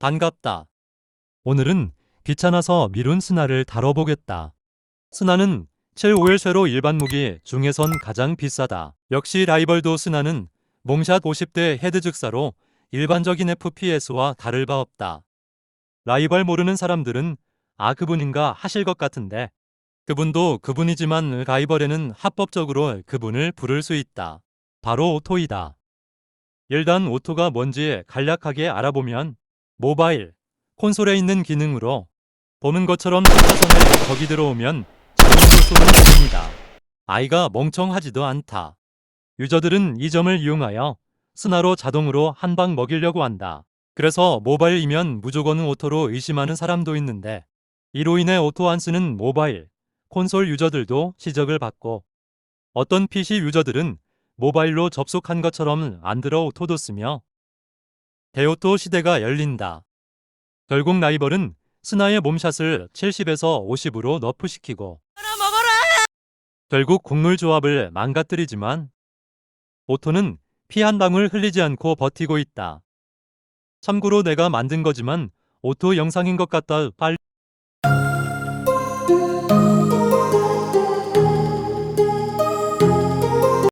반갑다. 오늘은 귀찮아서 미룬 스나를 다뤄보겠다. 스나는 751쇠로 일반 무기 중에선 가장 비싸다. 역시 라이벌도 스나는 몽샷 50대 헤드 즉사로 일반적인 FPS와 다를 바 없다. 라이벌 모르는 사람들은 아 그분인가 하실 것 같은데 그분도 그분이지만 라이벌에는 합법적으로 그분을 부를 수 있다. 바로 오토이다. 일단 오토가 뭔지 간략하게 알아보면 모바일, 콘솔에 있는 기능으로 보는 것처럼 차선에 적이 들어오면 자동으로 쏘는 기능이다. 아이가 멍청하지도 않다. 유저들은 이 점을 이용하여 스나로 자동으로 한 방 먹이려고 한다. 그래서 모바일이면 무조건 오토로 의심하는 사람도 있는데 이로 인해 오토 안 쓰는 모바일, 콘솔 유저들도 시적을 받고 어떤 PC 유저들은 모바일로 접속한 것처럼 안 들어 오토도 쓰며 대오토 시대가 열린다. 결국 라이벌은 스나의 몸샷을 70에서 50으로 너프시키고 결국 국룰 조합을 망가뜨리지만 오토는 피 한 방울 흘리지 않고 버티고 있다. 참고로 내가 만든 거지만 오토 영상인 것 같다 빨리